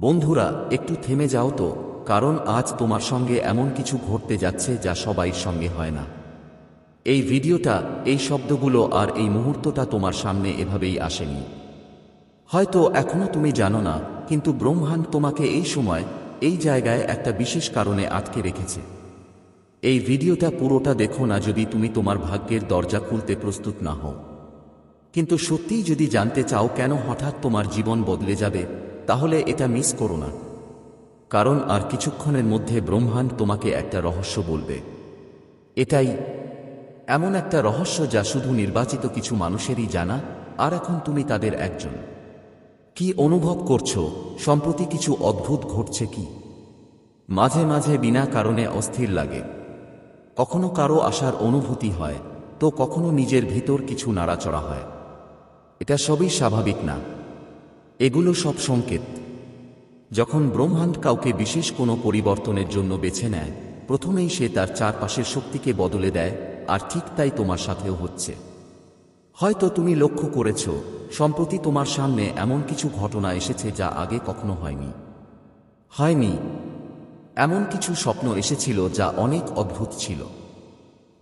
বন্ধুরা, একটু থেমে যাও তো, কারণ আজ তোমার সঙ্গে এমন কিছু ঘটতে যাচ্ছে যা সবাইর সঙ্গে হয় না। এই ভিডিওটা, এই শব্দগুলো আর এই মুহূর্তটা তোমার সামনে এভাবেই আসেনি। হয়তো এখনও তুমি জানো না, কিন্তু ব্রহ্মাণ্ড তোমাকে এই সময়, এই জায়গায় একটা বিশেষ কারণে আটকে রেখেছে। এই ভিডিওটা পুরোটা দেখো না যদি তুমি তোমার ভাগ্যের দরজা খুলতে প্রস্তুত না হও। কিন্তু সত্যিই যদি জানতে চাও কেন হঠাৎ তোমার জীবন বদলে যাবে তাহলে এটা মিস করো না। কারণ আর কিছুক্ষণের মধ্যে ব্রহ্মাণ্ড তোমাকে একটা রহস্য বলবে। এটাই এমন একটা রহস্য যা শুধু নির্বাচিত কিছু মানুষেরই জানা, আর এখন তুমি তাদের একজন। কি অনুভব করছ? সম্প্রতি কিছু অদ্ভুত ঘটছে কি? মাঝে মাঝে বিনা কারণে অস্থির লাগে। কখনো কারও আসার অনুভূতি হয়, তো কখনো নিজের ভিতর কিছু নাড়াচড়া হয়। এটা সবই স্বাভাবিক না। এগুলো সব সংকেত। যখন ব্রহ্মাণ্ড কাউকে বিশেষ কোনো পরিবর্তনের জন্য বেছে নেয়, প্রথমেই সে তার চারপাশের শক্তিকে বদলে দেয়, আর ঠিক তাই তোমার সাথেও হচ্ছে। হয়তো তুমি লক্ষ্য করেছ, সম্প্রতি তোমার সামনে এমন কিছু ঘটনা এসেছে যা আগে কখনো হয়নি। হয়নি। এমন কিছু স্বপ্ন এসেছিল যা অনেক অদ্ভুত ছিল।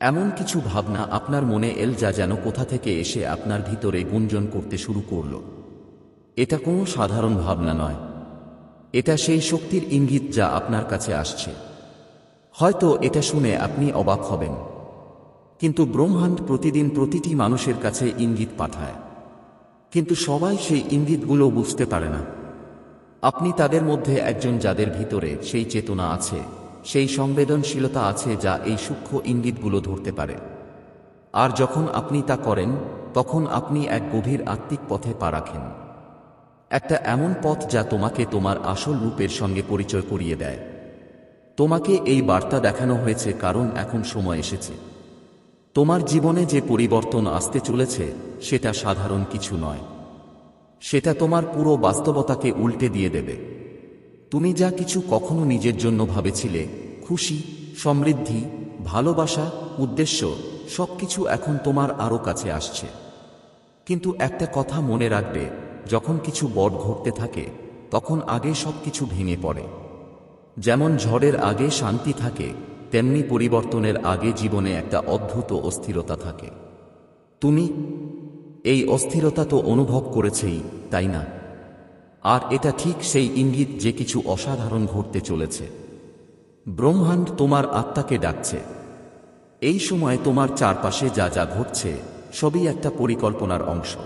এমন কিছু ভাবনা আপনার মনে এল যা যেন কোথা থেকে এসে আপনার ভিতরে গুঞ্জন করতে শুরু করল। এটা কোনো সাধারণ ভাবনা নয়। এটা সেই শক্তির ইঙ্গিত যা আপনার কাছে আসছে। হয়তো এটা শুনে আপনি অবাক হবেন। কিন্তু ব্রহ্মাণ্ড প্রতিদিন প্রতিটি মানুষের কাছে ইঙ্গিত পাঠায়। কিন্তু সবাই সেই ইঙ্গিতগুলো বুঝতে পারে না। আপনি তাদের মধ্যে একজন যাদের ভিতরে সেই চেতনা আছে, সেই সংবেদনশীলতা আছে যা এই সূক্ষ্ম ইঙ্গিতগুলো ধরতে পারে। আর যখন আপনি তা করেন, তখন আপনি এক গভীর আত্মিক পথে পা রাখেন। একটা এমন পথ যা তোমাকে তোমার আসল রূপের সঙ্গে পরিচয় করিয়ে দেয়। তোমাকে এই বার্তা দেখানো হয়েছে কারণ এখন সময় এসেছে। তোমার জীবনে যে পরিবর্তন আসতে চলেছে, সেটা সাধারণ কিছু নয়। সেটা তোমার পুরো বাস্তবতাকে উল্টে দিয়ে দেবে। তুমি যা কিছু কখনো নিজের জন্য ভাবেছিলে, খুশি, সমৃদ্ধি, ভালোবাসা, উদ্দেশ্য, সবকিছু এখন তোমার আরও কাছে আসছে। কিন্তু একটা কথা মনে রাখবে যখন কিছু বট ঘটতে থাকে, তখন আগে সব কিছু ভেঙে পড়ে। যেমন ঝড়ের আগে শান্তি থাকে, তেমনি পরিবর্তনের আগে জীবনে একটা অদ্ভুত অস্থিরতা থাকে। তুমি, এই অস্থিরতা তো অনুভব করেছেই, তাই না? আর এটা ঠিক সেই ইঙ্গিত যে কিছু অসাধারণ ঘটতে চলেছে। ব্রহ্মাণ্ড তোমার আত্মাকে ডাকছে। এই সময় তোমার চারপাশে যা যা ঘটছে, সবই একটা পরিকল্পনার অংশ।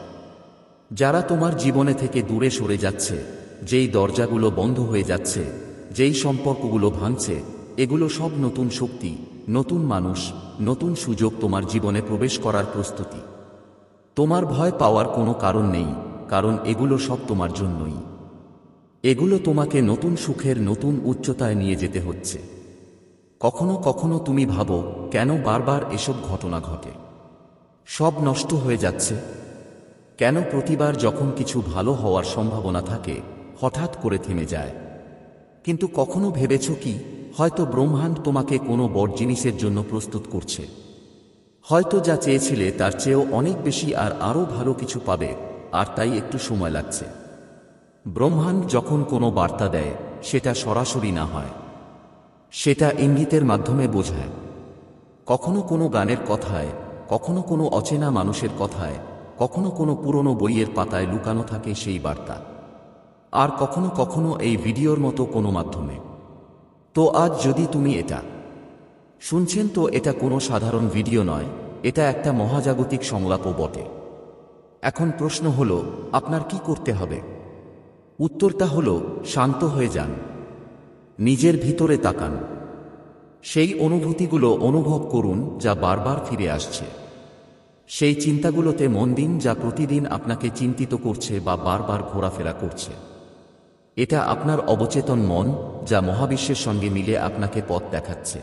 যারা তোমার জীবনে থেকে দূরে সরে যাচ্ছে, যেই দরজাগুলো বন্ধ হয়ে যাচ্ছে, যেই সম্পর্কগুলো ভাঙছে, এগুলো সব নতুন শক্তি, নতুন মানুষ, নতুন সুযোগ তোমার জীবনে প্রবেশ করার প্রস্তুতি। তোমার ভয় পাওয়ার কোনো কারণ নেই, কারণ এগুলো সব তোমার জন্যই। এগুলো তোমাকে নতুন সুখের নতুন উচ্চতায় নিয়ে যেতে হচ্ছে। কখনো কখনো তুমি ভাবো, কেন বারবার এসব ঘটনা ঘটে? সব নষ্ট হয়ে যাচ্ছে কেন প্রতিবার যখন কিছু ভালো হওয়ার সম্ভাবনা থাকে, হঠাৎ করে থেমে যায়? কিন্তু কখনো ভেবেছ কি, হয়তো ব্রহ্মাণ্ড তোমাকে কোনো বড় জিনিসের জন্য প্রস্তুত করছে। হয়তো যা চেয়েছিলে তার চেয়েও অনেক বেশি আর আরও ভালো কিছু পাবে, আর তাই একটু সময় লাগছে। ব্রহ্মাণ্ড যখন কোনো বার্তা দেয়, সেটা সরাসরি না হয়। সেটা ইঙ্গিতের মাধ্যমে বোঝায়। কখনো কোনো গানের কথায়, কখনো কোনো অচেনা মানুষের কথায় কখনো কোনো পুরনো বইয়ের পাতায় লুকানো থাকে সেই বার্তা। আর কখনো কখনো এই ভিডিওর মতো কোনো মাধ্যমে। তো আজ যদি তুমি এটা শুনছেন, তো এটা কোনো সাধারণ ভিডিও নয়, এটা একটা মহাজাগতিক সংলাপও বটে। এখন প্রশ্ন হল, আপনার কি করতে হবে? উত্তরটা হলো, শান্ত হয়ে যান। নিজের ভিতরে তাকান। সেই অনুভূতিগুলো অনুভব করুন, যা বারবার ফিরে আসছে। সেই চিন্তাগুলোতে মন দিন যা প্রতিদিন আপনাকে চিন্তিত করছে বা বারবার ঘোরাফেরা করছে। এটা আপনার অবচেতন মন যা মহাবিশ্বের সঙ্গে মিলে আপনাকে পথ দেখাচ্ছে।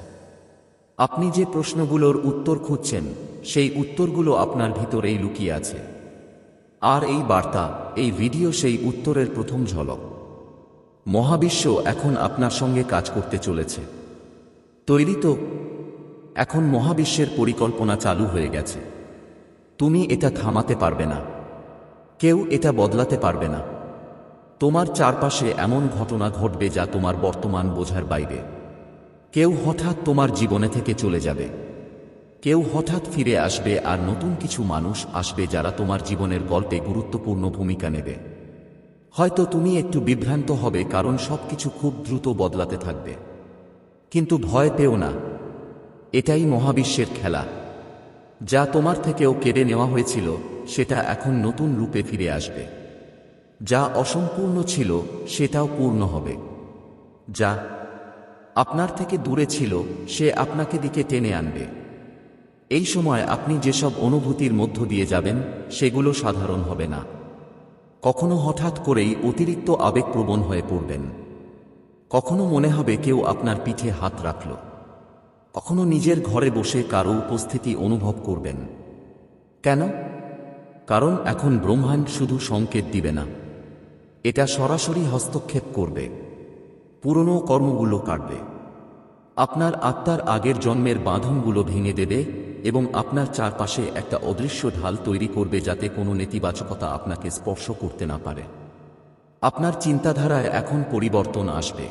আপনি যে প্রশ্নগুলোর উত্তর খুঁজছেন, সেই উত্তরগুলো আপনার ভিতরেই লুকিয়ে আছে। আর এই বার্তা, এই ভিডিও সেই উত্তরের প্রথম ঝলক। মহাবিশ্ব এখন আপনার সঙ্গে কাজ করতে চলেছে। তৈরি তো, এখন মহাবিশ্বের পরিকল্পনা চালু হয়ে গেছে। তুমি এটা থামাতে পারবে না। কেউ এটা বদলাতে পারবে না। তোমার চারপাশে এমন ঘটনা ঘটবে যা তোমার বর্তমান বোঝার বাইরে। কেউ হঠাৎ তোমার জীবনে থেকে চলে যাবে। কেউ হঠাৎ ফিরে আসবে আর নতুন কিছু মানুষ আসবে যারা তোমার জীবনের গল্পে গুরুত্বপূর্ণ ভূমিকা নেবে। হয়তো তুমি একটু বিভ্রান্ত হবে কারণ সবকিছু খুব দ্রুত বদলাতে থাকবে। কিন্তু ভয় পেও না। এটাই মহাবিশ্বের খেলা। যা তোমার থেকেও কেড়ে নেওয়া হয়েছিল, সেটা এখন নতুন রূপে ফিরে আসবে। যা অসম্পূর্ণ ছিল, সেটাও পূর্ণ হবে। যা আপনার থেকে দূরে ছিল, সে আপনাকে দিকে টেনে আনবে। এই সময় আপনি যেসব অনুভূতির মধ্য দিয়ে যাবেন, সেগুলো সাধারণ হবে না। কখনো হঠাৎ করেই অতিরিক্ত আবেগপ্রবণ হয়ে পড়বেন। কখনো মনে হবে কেউ আপনার পিঠে হাত রাখল। কখনো নিজের ঘরে বসে কারও উপস্থিতি অনুভব করবেন। কেন? কারণ এখন ব্রহ্মাণ্ড শুধু সংকেত দিবে না। এটা সরাসরি হস্তক্ষেপ করবে। পুরনো কর্মগুলো কাটবে। আপনার আত্মার আগের জন্মের বাঁধনগুলো ভেঙে দেবে এবং আপনার চারপাশে একটা অদৃশ্য ঢাল তৈরি করবে যাতে কোনো নেতিবাচকতা আপনাকে স্পর্শ করতে না পারে। আপনার চিন্তাধারায় এখন পরিবর্তন আসবে।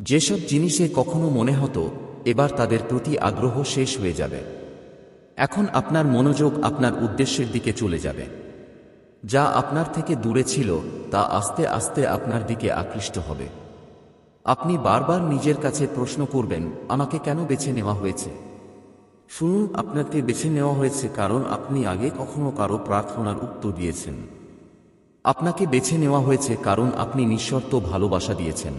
যেসব জিনিসে কখনো মনে হতো এবার তাদের প্রতি আগ্রহ শেষ হয়ে যাবে। এখন আপনার মনোযোগ আপনার উদ্দেশ্যের দিকে চলে যাবে। যা আপনার থেকে দূরে ছিল, তা আস্তে আস্তে আপনার দিকে আকৃষ্ট হবে। আপনি বারবার নিজের কাছে প্রশ্ন করবেন, আমাকে কেন বেছে নেওয়া হয়েছে? শুনুন, আপনাকে বেছে নেওয়া হয়েছে কারণ আপনি আগে কখনো কারও প্রার্থনার উত্তর দিয়েছেন। আপনাকে বেছে নেওয়া হয়েছে কারণ আপনি নিঃশর্ত ভালোবাসা দিয়েছেন।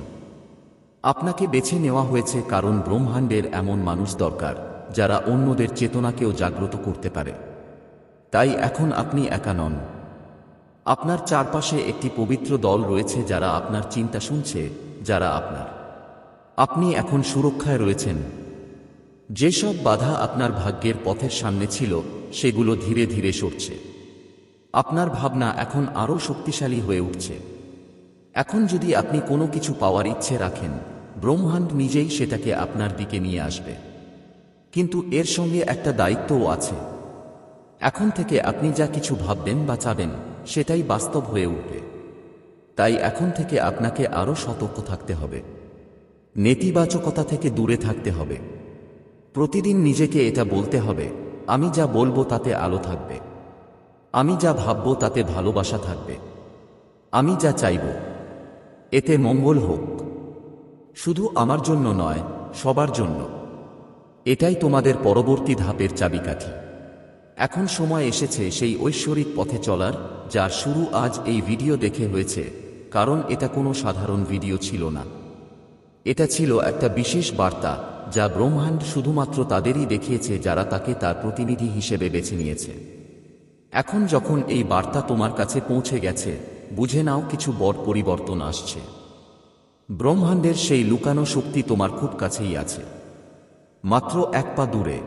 আপনাকে বেছে নেওয়া হয়েছে কারণ ব্রহ্মাণ্ডের এমন মানুষ দরকার, যারা অন্যদের চেতনাকেও জাগ্রত করতে পারে। তাই এখন আপনি একা নন। আপনার চারপাশে একটি পবিত্র দল রয়েছে যারা আপনার চিন্তা শুনছে, যারা আপনার। আপনি এখন সুরক্ষায় রয়েছেন। যেসব বাধা আপনার ভাগ্যের পথের সামনে ছিল, সেগুলো ধীরে ধীরে সরছে। আপনার ভাবনা এখন আরও শক্তিশালী হয়ে উঠছে। এখন যদি আপনি কোনো কিছু পাওয়ার ইচ্ছে রাখেন ব্রহ্মাণ্ড নিজেই সেটাকে আপনার দিকে নিয়ে আসবে। কিন্তু এর সঙ্গে একটা দায়িত্বও আছে। এখন থেকে আপনি যা কিছু ভাববেন বা চাবেন, সেটাই বাস্তব হয়ে উঠবে। তাই এখন থেকে আপনাকে আরও সতর্ক থাকতে হবে। নেতিবাচকতা থেকে দূরে থাকতে হবে। প্রতিদিন নিজেকে এটা বলতে হবে, আমি যা বলব তাতে আলো থাকবে। আমি যা ভাববো তাতে ভালোবাসা থাকবে। আমি যা চাইব, এতে মঙ্গল হোক। শুধু আমার জন্য নয়, সবার জন্য। এটাই তোমাদের পরবর্তী ধাপের চাবিকাঠি। এখন সময় এসেছে সেই ঐশ্বরিক পথে চলার, যার শুরু আজ এই ভিডিও দেখে হয়েছে, কারণ এটা কোনো সাধারণ ভিডিও ছিল না। এটা ছিল একটা বিশেষ বার্তা, যা ব্রহ্মাণ্ড শুধুমাত্র তাদেরই দেখিয়েছে যারা তাকে তার প্রতিনিধি হিসেবে বেছে নিয়েছে। এখন যখন এই বার্তা তোমার কাছে পৌঁছে গেছে, বুঝে নাও কিছু বড় পরিবর্তন আসছে। ব্রহ্মাণ্ডের সেই লুকানো শক্তি তোমার খুব কাছেই আছে। মাত্র এক পা দূরে।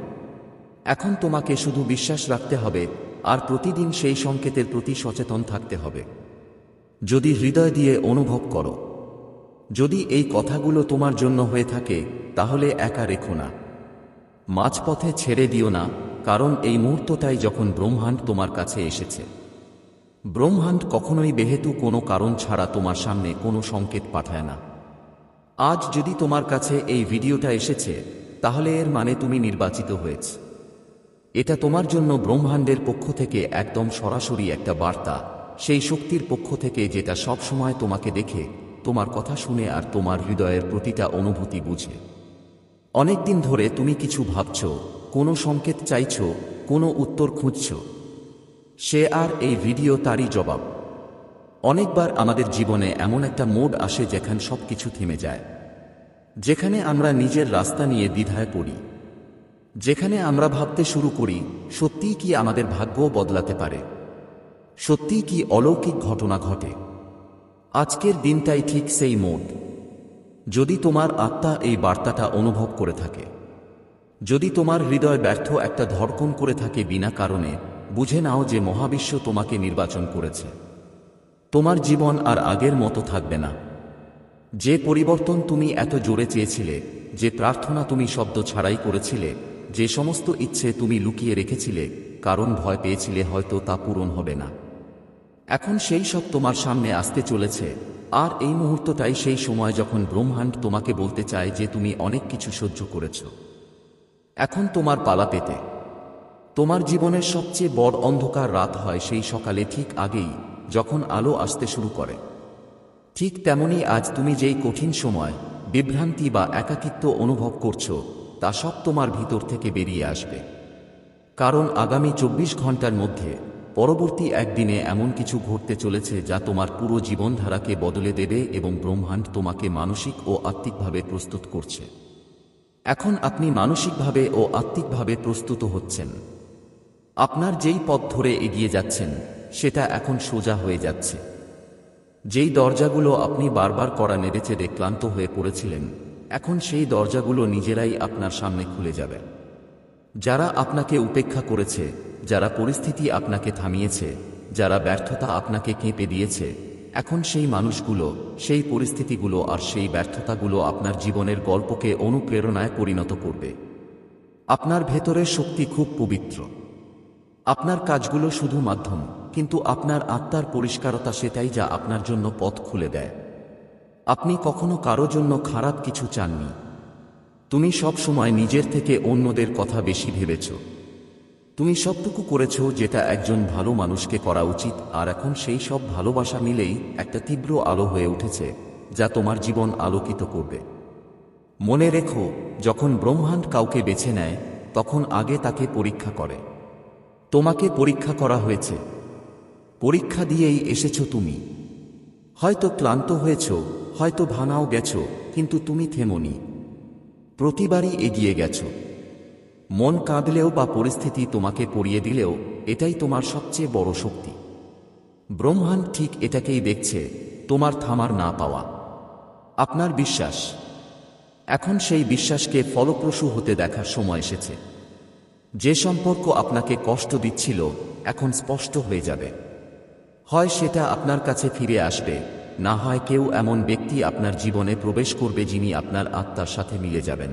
এখন তোমাকে শুধু বিশ্বাস রাখতে হবে, আর প্রতিদিন সেই সংকেতের প্রতি সচেতন থাকতে হবে। যদি হৃদয় দিয়ে অনুভব করো। যদি এই কথাগুলো তোমার জন্য হয়ে থাকে, তাহলে একা রেখো না। মাঝপথে ছেড়ে দিও না, কারণ এই মুহূর্তটাই যখন ব্রহ্মাণ্ড তোমার কাছে এসেছে। ব্রহ্মাণ্ড কখনোই বেহেতু কোনো কারণ ছাড়া তোমার সামনে কোনো সংকেত পাঠায় না। আজ যদি তোমার কাছে এই ভিডিওটা এসেছে, তাহলে এর মানে তুমি নির্বাচিত হয়েছ। এটা তোমার জন্য ব্রহ্মাণ্ডের পক্ষ থেকে একদম সরাসরি একটা বার্তা, সেই শক্তির পক্ষ থেকে যেটা সব সময় তোমাকে দেখে, তোমার কথা শুনে আর তোমার হৃদয়ের প্রতিটা অনুভূতি বুঝে। অনেকদিন ধরে তুমি কিছু ভাবছ, কোনো সংকেত চাইছ, কোনো উত্তর খুঁজছ। সে আর এই ভিডিও তারই জবাব। অনেকবার আমাদের জীবনে এমন একটা মোড আসে যেখানে সব কিছু থেমে যায়। যেখানে আমরা নিজের রাস্তা নিয়ে দ্বিধায় পড়ি। যেখানে আমরা ভাবতে শুরু করি, সত্যিই কি আমাদের ভাগ্য বদলাতে পারে? সত্যিই কি অলৌকিক ঘটনা ঘটে? আজকের দিনটাই ঠিক সেই মোড। যদি তোমার আত্মা এই বার্তাটা অনুভব করে থাকে। যদি তোমার হৃদয় ব্যর্থ একটা ধর্ষণ করে থাকে বিনা কারণে, বুঝে নাও যে মহাবিশ্ব তোমাকে নির্বাচন করেছে। তোমার জীবন আর আগের মতো থাকবে না। যে পরিবর্তন তুমি এত জোরে চেয়েছিলে, যে প্রার্থনা তুমি শব্দ ছাড়াই করেছিলে, যে সমস্ত ইচ্ছে তুমি লুকিয়ে রেখেছিলে, কারণ ভয় পেয়েছিলে হয়তো তা পূরণ হবে না। এখন সেই সব তোমার সামনে আসতে চলেছে, আর এই মুহূর্তটাই সেই সময় যখন ব্রহ্মাণ্ড তোমাকে বলতে চায় যে তুমি অনেক কিছু সহ্য করেছ। এখন তোমার পালা পেতে। তোমার জীবনের সবচেয়ে বড় অন্ধকার রাত হয় সেই সকালে ঠিক আগেই যখন আলো আসতে শুরু করে। ঠিক তেমনি আজ তুমি যেই কঠিন সময়, বিভ্রান্তি বা একাকিত্ব অনুভব করছ, তা সব তোমার ভিতর থেকে বেরিয়ে আসবে। কারণ আগামী চব্বিশ ঘণ্টার মধ্যে পরবর্তী একদিনে এমন কিছু ঘটতে চলেছে যা তোমার পুরো জীবনধারাকে বদলে দেবে এবং ব্রহ্মাণ্ড তোমাকে মানসিক ও আত্মিকভাবে প্রস্তুত করছে। এখন আপনি মানসিকভাবে ও আত্মিকভাবে প্রস্তুত হচ্ছেন। আপনার যেই পথ ধরে এগিয়ে যাচ্ছেন সেটা এখন সোজা হয়ে যাচ্ছে। যেই দরজাগুলো আপনি বারবার করা নেড়েচেড়ে ক্লান্ত হয়ে পড়েছিলেন, এখন সেই দরজাগুলো নিজেরাই আপনার সামনে খুলে যাবে। যারা আপনাকে উপেক্ষা করেছে, যারা পরিস্থিতি আপনাকে থামিয়েছে, যারা ব্যর্থতা আপনাকে কেঁপে দিয়েছে, এখন সেই মানুষগুলো, সেই পরিস্থিতিগুলো আর সেই ব্যর্থতাগুলো আপনার জীবনের গল্পকে অনুপ্রেরণায় পরিণত করবে। আপনার ভেতরের শক্তি খুব পবিত্র। আপনার কাজগুলো শুধু মাধ্যম। কিন্তু আপনার আত্মার পরিষ্কারতা সেটাই যা আপনার জন্য পথ খুলে দেয়। আপনি কখনো কারও জন্য খারাপ কিছু চাননি। তুমি সব সময় নিজের থেকে অন্যদের কথা বেশি ভেবেছ। তুমি সবটুকু করেছ যেটা একজন ভালো মানুষকে করা উচিত, আর এখন সেই সব ভালোবাসা মিলেই একটা তীব্র আলো হয়ে উঠেছে, যা তোমার জীবন আলোকিত করবে। মনে রেখো, যখন ব্রহ্মাণ্ড কাউকে বেছে নেয়, তখন আগে তাকে পরীক্ষা করে। তোমাকে পরীক্ষা করা হয়েছে পরীক্ষা দিয়েই এসেছ তুমি। হয়তো ক্লান্ত হয়েছ, হয়তো ভাঙাও গেছ, কিন্তু তুমি থেমনি। প্রতিবারই এগিয়ে গেছ। মন কাঁদলেও বা পরিস্থিতি তোমাকে পড়িয়ে দিলেও এটাই তোমার সবচেয়ে বড় শক্তি। ব্রহ্মাণ্ড ঠিক এটাকেই দেখছে, তোমার থামার না পাওয়া। আপনার বিশ্বাস। এখন সেই বিশ্বাসকে ফলপ্রসূ হতে দেখার সময় এসেছে। যে সম্পর্ক আপনাকে কষ্ট দিচ্ছিল, এখন স্পষ্ট হয়ে যাবে। হয় সেটা আপনার কাছে ফিরে আসবে, না হয় কেউ এমন ব্যক্তি আপনার জীবনে প্রবেশ করবে যিনি আপনার আত্মার সাথে মিলে যাবেন।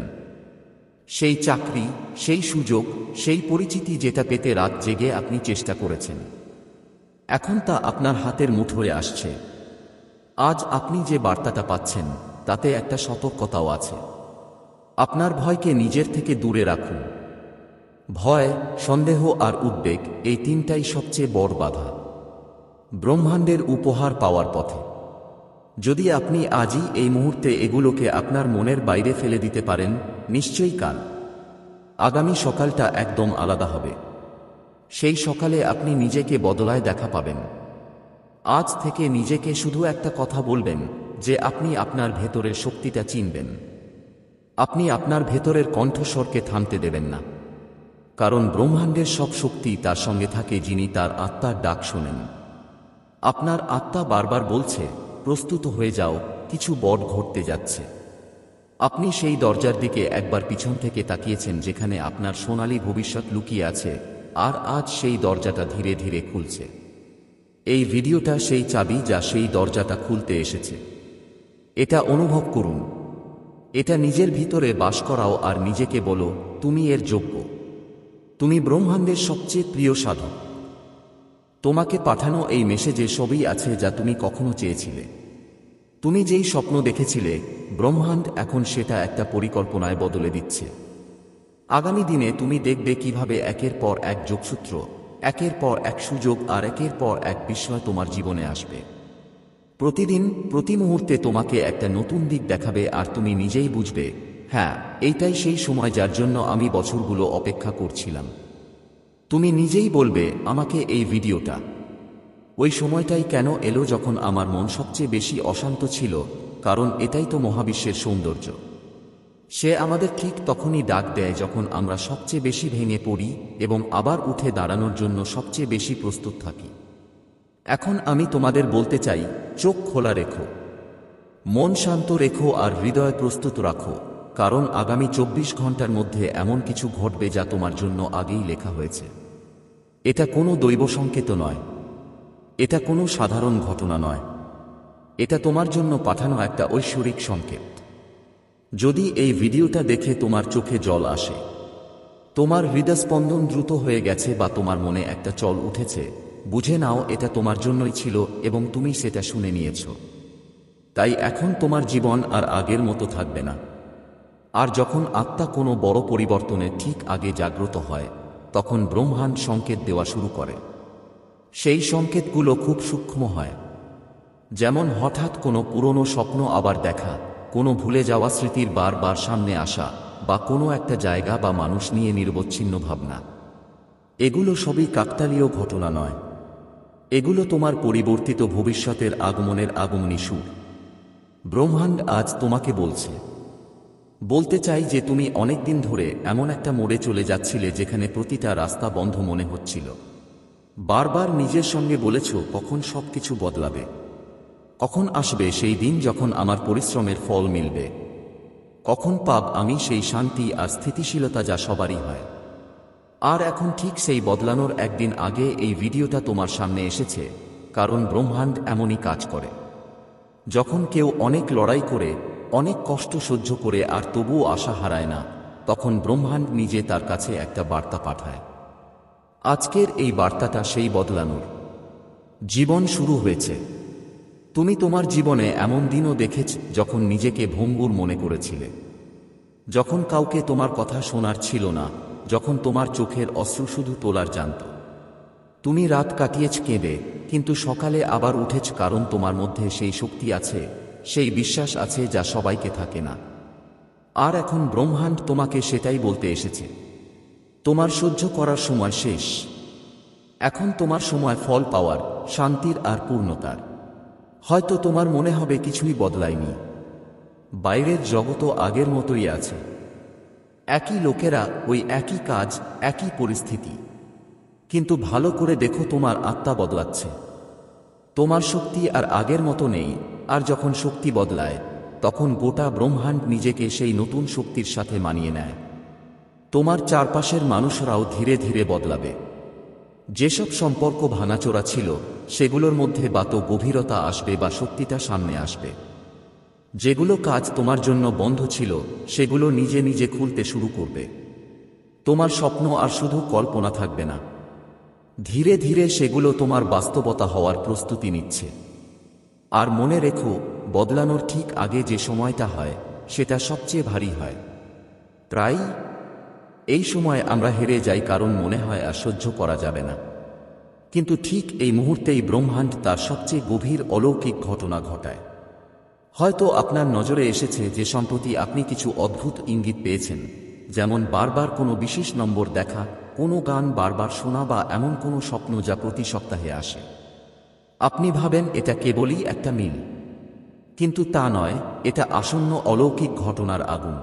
সেই চাকরি, সেই সুযোগ, সেই পরিচিতি যেটা পেতে রাত জেগে আপনি চেষ্টা করেছেন। এখন তা আপনার হাতের মুঠোয় আসছে। আজ আপনি যে বার্তাটা পাচ্ছেন, তাতে একটা সতর্কতাও আছে। আপনার ভয়কে নিজের থেকে দূরে রাখুন। ভয়, সন্দেহ আর উদ্বেগ এই তিনটাই সবচেয়ে বড় বাধা। ব্রহ্মাণ্ডের উপহার পাওয়ার পথে। যদি আপনি আজই এই মুহূর্তে এগুলোকে আপনার মনের বাইরে ফেলে দিতে পারেন, নিশ্চয়ই কাল। আগামী সকালটা একদম আলাদা হবে। সেই সকালে আপনি নিজেকে বদলায় দেখা পাবেন। আজ থেকে নিজেকে শুধু একটা কথা বলবেন, যে আপনি আপনার ভেতরের শক্তিটা চিনবেন। আপনি আপনার ভেতরের কণ্ঠস্বরকে থামতে দেবেন না। কারণ ব্রহ্মাণ্ডের সব শক্তি তার সঙ্গে থাকে যিনি তার আত্মার ডাক শোনেন। আপনার আত্মা বারবার বলছে, প্রস্তুত হয়ে যাও, কিছু বট ঘটতে যাচ্ছে। আপনি সেই দরজার দিকে একবার পিছন থেকে তাকিয়েছেন যেখানে আপনার সোনালী ভবিষ্যৎ লুকিয়ে আছে, আর আজ সেই দরজাটা ধীরে ধীরে খুলছে। এই ভিডিওটা সেই চাবি যা সেই দরজাটা খুলতে এসেছে। এটা অনুভব করুন। এটা নিজের ভিতরে বাস করাও আর নিজেকে বলো, তুমি এর যোগ্য। তুমি ব্রহ্মাণ্ডের সবচেয়ে প্রিয় সাধক। তোমাকে পাঠানো এই মেসেজে সবই আছে যা তুমি কখনো চেয়েছিলে। তুমি যেই স্বপ্ন দেখেছিলে, ব্রহ্মাণ্ড এখন সেটা একটা পরিকল্পনায় বদলে দিচ্ছে। আগামী দিনে তুমি দেখবে কীভাবে একের পর এক যোগসূত্র, একের পর এক সুযোগ আর একের পর এক বিস্ময় তোমার জীবনে আসবে। প্রতিদিন, প্রতি মুহূর্তে তোমাকে একটা নতুন দিক দেখাবে আর তুমি নিজেই বুঝবে হ্যাঁ এইটাই সেই সময় যার জন্য আমি বছরগুলো অপেক্ষা করছিলাম। তুমি নিজেই বলবে আমাকে এই ভিডিওটা। ওই সময়টাই কেন এলো যখন আমার মন সবচেয়ে বেশি অশান্ত ছিল, কারণ এটাই তো মহাবিশ্বের সৌন্দর্য। সে আমাদের ঠিক তখনই ডাক দেয় যখন আমরা সবচেয়ে বেশি ভেঙে পড়ি এবং আবার উঠে দাঁড়ানোর জন্য সবচেয়ে বেশি প্রস্তুত থাকি। এখন আমি তোমাদের বলতে চাই, চোখ খোলা রেখো। মন শান্ত রেখো আর হৃদয় প্রস্তুত রাখো, কারণ আগামী চব্বিশ ঘণ্টার মধ্যে এমন কিছু ঘটবে যা তোমার জন্য আগেই লেখা হয়েছে। এটা কোনো দৈব সংকেত নয়। এটা কোনো সাধারণ ঘটনা নয়। এটা তোমার জন্য পাঠানো একটা ঐশ্বরিক সংকেত। যদি এই ভিডিওটা দেখে তোমার চোখে জল আসে, তোমার হৃদস্পন্দন দ্রুত হয়ে গেছে বা তোমার মনে একটা চল উঠেছে, বুঝে নাও এটা তোমার জন্যই ছিল এবং তুমি সেটা শুনে নিয়েছ। তাই এখন তোমার জীবন আর আগের মতো থাকবে না। আর যখন আত্মা কোনো বড় পরিবর্তনের ঠিক আগে জাগ্রত হয় তখন ব্রহ্মাণ্ড সংকেত দেওয়া শুরু করে। সেই সংকেতগুলো খুব সূক্ষ্ম হয়। যেমন হঠাৎ কোনো পুরনো স্বপ্ন আবার দেখা, কোনো ভুলে যাওয়া স্মৃতির বারবার সামনে আসা, বা কোনো একটা জায়গা বা মানুষ নিয়ে নির্বচ্ছিন্ন ভাবনা। এগুলো সবই কাকতালীয় ঘটনা নয়। এগুলো তোমার পরিবর্তিত ভবিষ্যতের আগমনের আগমনী সুর। ব্রহ্মাণ্ড আজ তোমাকে বলছে বলতে চাই যে তুমি অনেক দিন ধরে এমন একটা মোড়ে চলে যাচ্ছিলে যেখানে প্রতিটা রাস্তা বন্ধ মনে হচ্ছিল। বারবার নিজের সঙ্গে বলেছ, কখন সব কিছু বদলাবে। কখন আসবে সেই দিন যখন আমার পরিশ্রমের ফল মিলবে। কখন পাব আমি সেই শান্তি আর স্থিতিশীলতা যা সবারই হয়। আর এখন ঠিক সেই বদলানোর একদিন আগে এই ভিডিওটা তোমার সামনে এসেছে, কারণ ব্রহ্মাণ্ড এমনই কাজ করে। যখন কেউ অনেক লড়াই করে অনেক কষ্ট সহ্য করে আর তবুও আশা হারায় না। তখন ব্রহ্মাণ্ড নিজে তার কাছে একটা বার্তা পাঠায়। আজকের এই বার্তাটা সেই বদলানোর। জীবন শুরু হয়েছে। তুমি তোমার জীবনে এমন দিনও দেখেছ যখন নিজেকে ভঙ্গুর মনে করেছিলে। যখন কাউকে তোমার কথা শোনার ছিল না, যখন তোমার চোখের অশ্রু শুধু তোলার জানত। তুমি রাত কাটিয়েছ কেঁদে, কিন্তু সকালে আবার উঠেছ কারণ তোমার মধ্যে সেই শক্তি আছে সেই বিশ্বাস আছে যা সবাইকে থাকে না। আর এখন ব্রহ্মাণ্ড তোমাকে সেটাই বলতে এসেছে। তোমার সহ্য করার সময় শেষ। এখন তোমার সময় ফল পাওয়ার, শান্তির আর পূর্ণতার। হয়তো তোমার মনে হবে কিছুই বদলায়নি। বাইরের জগৎও আগের মতোই আছে। একই লোকেরা ওই একই কাজ, একই পরিস্থিতি। কিন্তু ভালো করে দেখো তোমার আত্মা বদলাচ্ছে। তোমার শক্তি আর আগের মতো নেই। আর যখন শক্তি বদলায়, তখন গোটা ব্রহ্মাণ্ড নিজেকে সেই নতুন শক্তির সাথে মানিয়ে নেয়। তোমার চারপাশের মানুষরাও ধীরে ধীরে বদলাবে। যেসব সম্পর্ক ভাঙাচোরা ছিল, সেগুলোর মধ্যে বা তো গভীরতা আসবে বা শক্তিটা সামনে আসবে। যেগুলো কাজ তোমার জন্য বন্ধ ছিল, সেগুলো নিজে নিজে খুলতে শুরু করবে। তোমার স্বপ্ন আর শুধু কল্পনা থাকবে না। ধীরে ধীরে সেগুলো তোমার বাস্তবতা হওয়ার প্রস্তুতি নিচ্ছে। আর মনে রেখো, বদলানোর ঠিক আগে যে সময়টা হয়, সেটা সবচেয়ে ভারী হয়। প্রায় এই সময় আমরা হেরে যাই কারণ মনে হয় আর সহ্য করা যাবে না। কিন্তু ঠিক এই মুহূর্তেই ব্রহ্মাণ্ড তার সবচেয়ে গভীর অলৌকিক ঘটনা ঘটায়। হয়তো আপনার নজরে এসেছে যে সম্প্রতি আপনি কিছু অদ্ভুত ইঙ্গিত পেয়েছেন, যেমন বারবার কোনো বিশেষ নম্বর দেখা, কোনো গান বারবার শোনা বা এমন কোনো স্বপ্ন যা প্রতি সপ্তাহে আসে। আপনি ভাবেন এটা কেবলই একটা মিল। কিন্তু তা নয়, এটা আসন্ন অলৌকিক ঘটনার আগুন।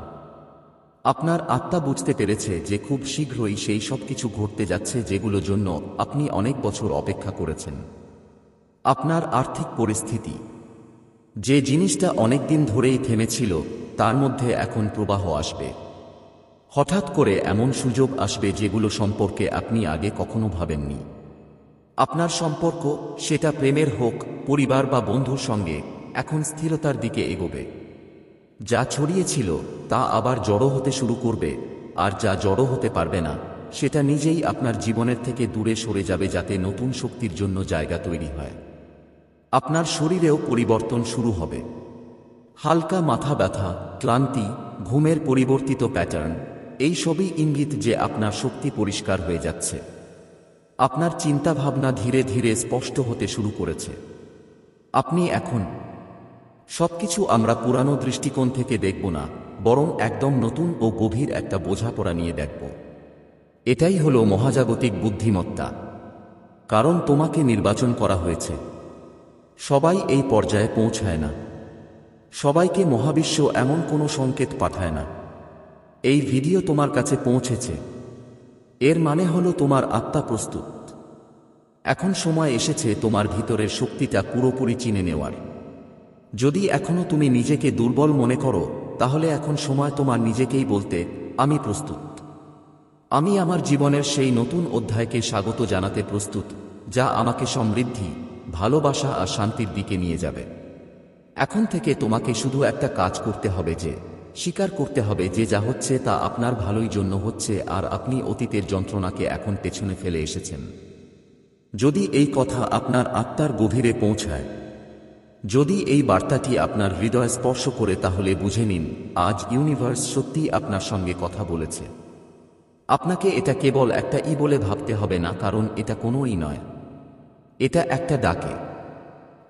আপনার আত্মা বুঝতে পেরেছে যে খুব শীঘ্রই সেই সব কিছু ঘটতে যাচ্ছে যেগুলোর জন্য আপনি অনেক বছর অপেক্ষা করেছেন। আপনার আর্থিক পরিস্থিতি। যে জিনিসটা অনেকদিন ধরেই থেমেছিল, তার মধ্যে এখন প্রবাহ আসবে। হঠাৎ করে এমন সুযোগ আসবে যেগুলো সম্পর্কে আপনি আগে কখনো ভাবেননি। আপনার সম্পর্ক সেটা প্রেমের হোক, পরিবার বা বন্ধুর সঙ্গে এখন স্থিরতার দিকে এগোবে। যা ছড়িয়েছিল তা আবার জড়ো হতে শুরু করবে, আর যা জড়ো হতে পারবে না, সেটা নিজেই আপনার জীবনের থেকে দূরে সরে যাবে যাতে নতুন শক্তির জন্য জায়গা তৈরি হয়। আপনার শরীরেও পরিবর্তন শুরু হবে। হালকা মাথা ব্যথা, ক্লান্তি, ঘুমের পরিবর্তিত প্যাটার্ন, এই সবই ইঙ্গিত যে আপনার শক্তি পরিষ্কার হয়ে যাচ্ছে। আপনার চিন্তাভাবনা ধীরে ধীরে স্পষ্ট হতে শুরু করেছে। আপনি এখন, সবকিছু আমরা পুরানো দৃষ্টিকোণ থেকে দেখব না, বরং একদম নতুন ও গভীর একটা বোঝাপড়া নিয়ে দেখব। এটাই হলো মহাজাগতিক বুদ্ধিমত্তা। কারণ তোমাকে নির্বাচন করা হয়েছে। সবাই এই পর্যায়ে পৌঁছায় না। সবাইকে মহাবিশ্ব এমন কোনো সংকেত পাঠায় না। এই ভিডিও তোমার কাছে পৌঁছেছে। এর মানে হলো তোমার আত্মা প্রস্তুত। এখন সময় এসেছে তোমার ভিতরের শক্তিটা পুরোপুরি চিনে নেওয়ার। যদি এখনও তুমি নিজেকে দুর্বল মনে করো, তাহলে এখন সময় তোমার নিজেকেই বলতে, আমি প্রস্তুত। আমি আমার জীবনের সেই নতুন অধ্যায়কে স্বাগত জানাতে প্রস্তুত, যা আমাকে সমৃদ্ধি, ভালোবাসা আর শান্তির দিকে নিয়ে যাবে। এখন থেকে তোমাকে শুধু একটা কাজ করতে হবে যে স্বীকার করতে হবে যে যা হচ্ছে তা আপনার ভালোই জন্য হচ্ছে আর আপনি অতীতের যন্ত্রণাকে এখন পেছনে ফেলে এসেছেন। যদি এই কথা আপনার আত্মার গভীরে পৌঁছায়, যদি এই বার্তাটি আপনার হৃদয় স্পর্শ করে তাহলে বুঝে নিন, আজ ইউনিভার্স সত্যিই আপনার সঙ্গে কথা বলেছে। আপনাকে এটা কেবল একটা ই বলে ভাবতে হবে না, কারণ এটা কোনো ই নয়। এটা একটা ডাকে,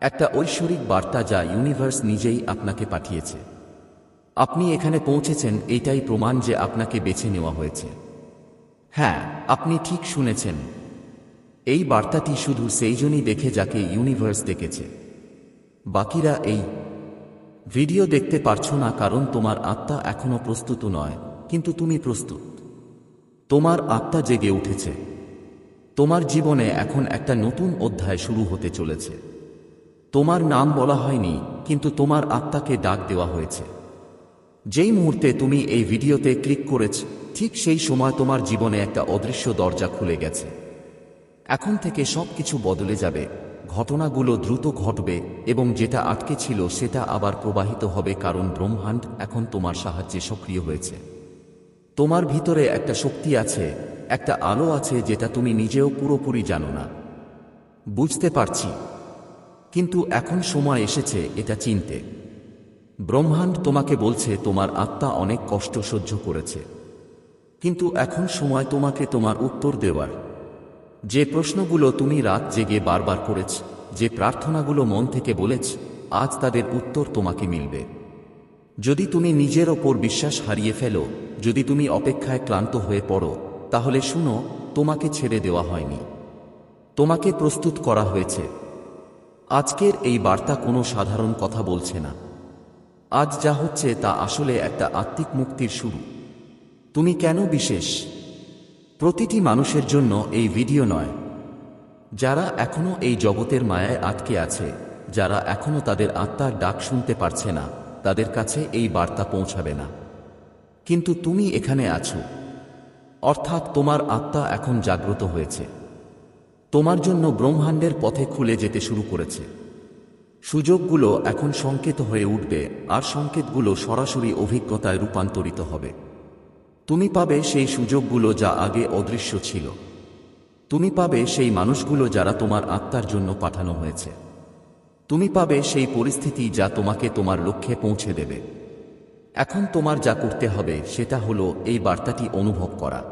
একটা ঐশ্বরিক বার্তা যা ইউনিভার্স নিজেই আপনাকে পাঠিয়েছে। আপনি এখানে পৌঁছেছেন এইটাই প্রমাণ যে আপনাকে বেছে নেওয়া হয়েছে। হ্যাঁ আপনি ঠিক শুনেছেন। এই বার্তাটি শুধু সেই সেইজনই দেখে যাকে ইউনিভার্স দেখেছে। বাকিরা এই ভিডিও দেখতে পারছ না কারণ তোমার আত্মা এখনও প্রস্তুত নয়, কিন্তু তুমি প্রস্তুত। তোমার আত্মা জেগে উঠেছে। তোমার জীবনে এখন একটা নতুন অধ্যায় শুরু হতে চলেছে। তোমার নাম বলা হয়নি, কিন্তু তোমার আত্মাকে ডাক দেওয়া হয়েছে। যেই মুহূর্তে তুমি এই ভিডিওতে ক্লিক করেছ, ঠিক সেই সময় তোমার জীবনে একটা অদৃশ্য দরজা খুলে গেছে। এখন থেকে সব কিছু বদলে যাবে, ঘটনাগুলো দ্রুত ঘটবে এবং যেটা আটকে ছিল সেটা আবার প্রবাহিত হবে কারণ ব্রহ্মাণ্ড এখন তোমার সাহায্যে সক্রিয় হয়েছে। তোমার ভিতরে একটা শক্তি আছে, একটা আলো আছে যেটা তুমি নিজেও পুরোপুরি জানো না। বুঝতে পারছি। কিন্তু এখন সময় এসেছে এটা চিনতে। ব্রহ্মাণ্ড তোমাকে বলছে, তোমার আত্মা অনেক কষ্ট সহ্য করেছে। কিন্তু এখন সময় তোমাকে তোমার উত্তর দেওয়ার। যে প্রশ্নগুলো তুমি রাত জেগে বারবার করেছ, যে প্রার্থনাগুলো মন থেকে বলেছ, আজ তাদের উত্তর তোমাকে মিলবে। যদি তুমি নিজের ওপর বিশ্বাস হারিয়ে ফেলো, যদি তুমি অপেক্ষায় ক্লান্ত হয়ে পড়ো, তাহলে শুনো, তোমাকে ছেড়ে দেওয়া হয়নি। তোমাকে প্রস্তুত করা হয়েছে। আজকের এই বার্তা কোনো সাধারণ কথা বলছে না। আজ যা হচ্ছে তা আসলে একটা আত্মিক মুক্তির শুরু। তুমি কেন বিশেষ? প্রতিটি মানুষের জন্য এই ভিডিও নয়। যারা এখনও এই জগতের মায়ায় আটকে আছে, যারা এখনও তাদের আত্মার ডাক শুনতে পারছে না, তাদের কাছে এই বার্তা পৌঁছাবে না। কিন্তু তুমি এখানে আছো। অর্থাৎ তোমার আত্মা এখন জাগ্রত হয়েছে। তোমার জন্য ব্রহ্মাণ্ডের পথে খুলে যেতে শুরু করেছে। সুযোগগুলো এখন সংকেত হয়ে উঠবে, আর সংকেতগুলো সরাসরি অভিজ্ঞতায় রূপান্তরিত হবে। তুমি পাবে সেই সুযোগগুলো যা আগে অদৃশ্য ছিল। তুমি পাবে সেই মানুষগুলো যারা তোমার আত্মার জন্য পাঠানো হয়েছে। তুমি পাবে সেই পরিস্থিতি যা তোমাকে তোমার লক্ষ্যে পৌঁছে দেবে। এখন তোমার যা করতে হবে, সেটা হলো এই বার্তাটি অনুভব করা।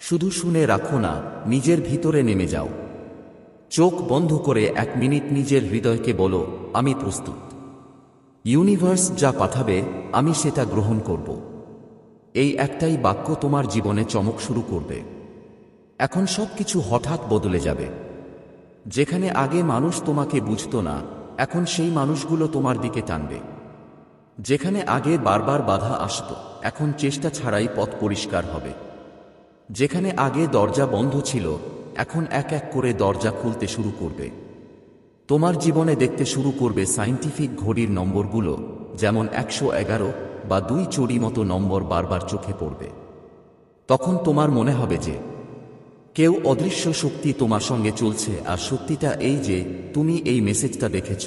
শুধু শুনে রাখো না, নিজের ভিতরে নেমে যাও। চোখ বন্ধ করে এক মিনিট নিজের হৃদয়কে বলো, আমি প্রস্তুত। ইউনিভার্স যা পাঠাবে, আমি সেটা গ্রহণ করব। এই একটাই বাক্য তোমার জীবনে চমক শুরু করবে। এখন সব কিছু হঠাৎ বদলে যাবে। যেখানে আগে মানুষ তোমাকে বুঝত না, এখন সেই মানুষগুলো তোমার দিকে টানবে। যেখানে আগে বারবার বাধা আসত, এখন চেষ্টা ছাড়াই পথ পরিষ্কার হবে। যেখানে আগে দরজা বন্ধ ছিল এখন এক এক করে দরজা খুলতে শুরু করবে। তোমার জীবনে দেখতে শুরু করবে সাইন্টিফিক ঘড়ির নম্বরগুলো, যেমন একশো এগারো বা দুই চড়ি মতো নম্বর বারবার চোখে পড়বে। তখন তোমার মনে হবে যে, কেউ অদৃশ্য শক্তি তোমার সঙ্গে চলছে আর সত্যিটা এই যে, তুমি এই মেসেজটা দেখেছ।